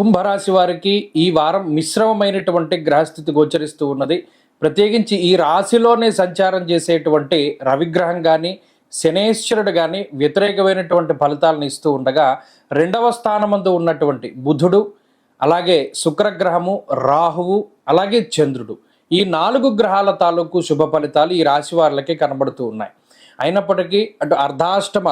కుంభరాశి వారికి ఈ వారం మిశ్రమమైనటువంటి గ్రహస్థితి గోచరిస్తూ ఉన్నది. ప్రత్యేకించి ఈ రాశిలోనే సంచారం చేసేటువంటి రవిగ్రహం కానీ శనేశ్వరుడు కానీ వ్యతిరేకమైనటువంటి ఫలితాలను ఇస్తూ ఉండగా రెండవ స్థానమందు ఉన్నటువంటి బుధుడు అలాగే శుక్రగ్రహము రాహువు అలాగే చంద్రుడు ఈ నాలుగు గ్రహాల తాలూకు శుభ ఫలితాలు ఈ రాశి వారికి కనబడుతూ ఉన్నాయి. అయినప్పటికీ అటు అర్ధాష్టమ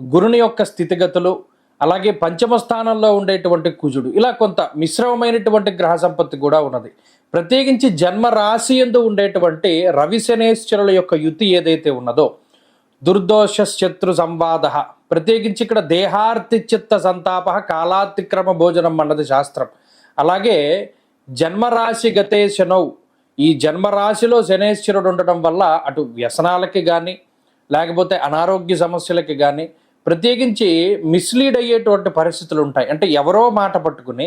గురుని యొక్క స్థితిగతులు అలాగే పంచమ స్థానంలో ఉండేటువంటి కుజుడు. ఇలా కొంత మిశ్రమమైనటువంటి గ్రహ సంపత్తి కూడా ఉన్నది. ప్రత్యేకించి జన్మ రాశి ఎందు ఉండేటువంటి రవిశనేశ్వరుల యొక్క యుతి ఏదైతే ఉన్నదో దుర్దోష శత్రు సంవాద. ప్రత్యేకించి ఇక్కడ దేహార్తి చిత్త సంతాప కాలాతిక్రమ భోజనం అన్నది శాస్త్రం. అలాగే జన్మరాశి గతే శనౌ. ఈ జన్మరాశిలో శనేశ్వరుడు ఉండటం వల్ల అటు వ్యసనాలకి కానీ లేకపోతే అనారోగ్య సమస్యలకి కానీ ప్రత్యేకించి మిస్లీడ్ అయ్యేటువంటి పరిస్థితులు ఉంటాయి. అంటే ఎవరో మాట పట్టుకుని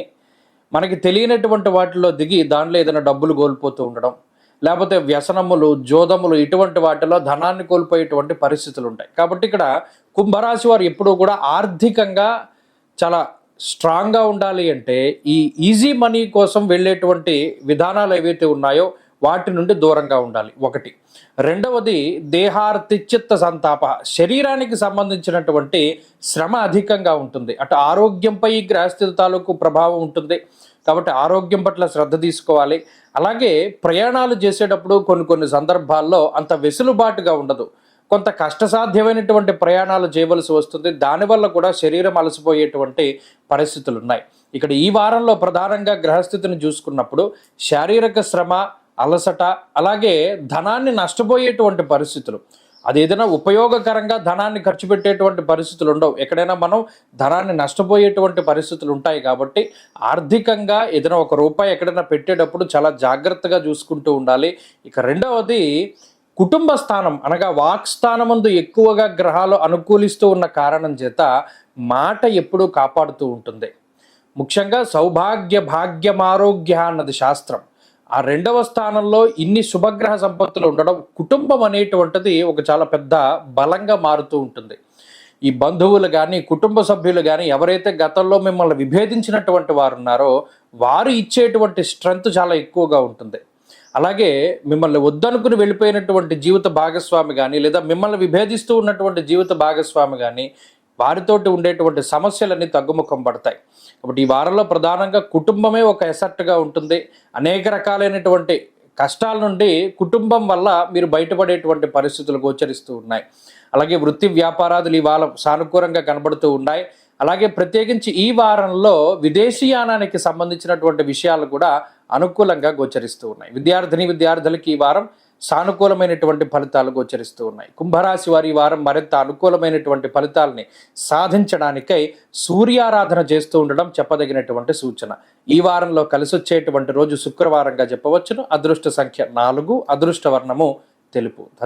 మనకి తెలియనటువంటి వాటిలో దిగి దానిలో ఏదైనా డబ్బులు కోల్పోతూ ఉండడం లేకపోతే వ్యసనములు జోదములు ఇటువంటి వాటిలో ధనాన్ని కోల్పోయేటువంటి పరిస్థితులు ఉంటాయి. కాబట్టి ఇక్కడ కుంభరాశి వారు ఎప్పుడూ కూడా ఆర్థికంగా చాలా స్ట్రాంగ్గా ఉండాలి అంటే ఈ ఈజీ మనీ కోసం వెళ్ళేటువంటి విధానాలు ఏవైతే ఉన్నాయో వాటి నుండి దూరంగా ఉండాలి. ఒకటి. రెండవది దేహార్తిచిత్త సంతాప. శరీరానికి సంబంధించినటువంటి శ్రమ అధికంగా ఉంటుంది. అటు ఆరోగ్యంపై గ్రహస్థితి తాలూకు ప్రభావం ఉంటుంది. కాబట్టి ఆరోగ్యం పట్ల శ్రద్ధ తీసుకోవాలి. అలాగే ప్రయాణాలు చేసేటప్పుడు కొన్ని కొన్ని సందర్భాల్లో అంత వెసులుబాటుగా ఉండదు. కొంత కష్టసాధ్యమైనటువంటి ప్రయాణాలు చేయవలసి వస్తుంది. దానివల్ల కూడా శరీరం అలసిపోయేటువంటి పరిస్థితులు ఉన్నాయి ఇక్కడ ఈ వారంలో ప్రధానంగా గ్రహస్థితిని చూసుకున్నప్పుడు శారీరక శ్రమ అలసట అలాగే ధనాన్ని నష్టపోయేటువంటి పరిస్థితులు. అది ఏదైనా ఉపయోగకరంగా ధనాన్ని ఖర్చు పెట్టేటువంటి పరిస్థితులు ఉండవు. ఎక్కడైనా మనం ధనాన్ని నష్టపోయేటువంటి పరిస్థితులు ఉంటాయి కాబట్టి ఆర్థికంగా ఏదైనా ఒక రూపాయి ఎక్కడైనా పెట్టేటప్పుడు చాలా జాగ్రత్తగా చూసుకుంటూ ఉండాలి. ఇక రెండవది కుటుంబ స్థానం అనగా వాక్ స్థానమందు ఎక్కువగా గ్రహాలు అనుకూలిస్తూ ఉన్న కారణం చేత మాట ఎప్పుడూ కాపాడుతూ ఉంటుంది. ముఖ్యంగా సౌభాగ్య భాగ్యమారోగ్య అన్నది శాస్త్రం. ఆ రెండవ స్థానంలో ఇన్ని శుభగ్రహ సంపత్తులు ఉండడం కుటుంబం అనేటువంటిది ఒక చాలా పెద్ద బలంగా మారుతూ ఉంటుంది. ఈ బంధువులు కానీ కుటుంబ సభ్యులు కానీ ఎవరైతే గతంలో మిమ్మల్ని విభేదించినటువంటి వారు ఉన్నారో వారు ఇచ్చేటువంటి స్ట్రెంగ్త్ చాలా ఎక్కువగా ఉంటుంది. అలాగే మిమ్మల్ని వద్దనుకుని వెళ్ళిపోయినటువంటి జీవిత భాగస్వామి కానీ లేదా మిమ్మల్ని విభేదిస్తూ ఉన్నటువంటి జీవిత భాగస్వామి కానీ వారితోటి ఉండేటువంటి సమస్యలన్నీ తగ్గుముఖం పడతాయి. కాబట్టి ఈ వారంలో ప్రధానంగా కుటుంబమే ఒక ఎసర్ట్గా ఉంటుంది. అనేక రకాలైనటువంటి కష్టాల నుండి కుటుంబం వల్ల మీరు బయటపడేటువంటి పరిస్థితులు గోచరిస్తూ ఉన్నాయి. అలాగే వృత్తి వ్యాపారాదులు ఇవాళ సానుకూలంగా కనబడుతూ ఉన్నాయి. అలాగే ప్రత్యేకించి ఈ వారంలో విదేశీయానానికి సంబంధించినటువంటి విషయాలు కూడా అనుకూలంగా గోచరిస్తూ ఉన్నాయి. విద్యార్థిని విద్యార్థులకి ఈ వారం సానుకూలమైనటువంటి ఫలితాలు గోచరిస్తూ ఉన్నాయి. కుంభరాశి వారి వారం మరింత అనుకూలమైనటువంటి ఫలితాలని సాధించడానికై సూర్యారాధన చేస్తూ ఉండడం చెప్పదగినటువంటి సూచన. ఈ వారంలో కలిసి వచ్చేటువంటి రోజు శుక్రవారంగా చెప్పవచ్చును. అదృష్ట సంఖ్య నాలుగు అదృష్ట వర్ణము తెలుపు.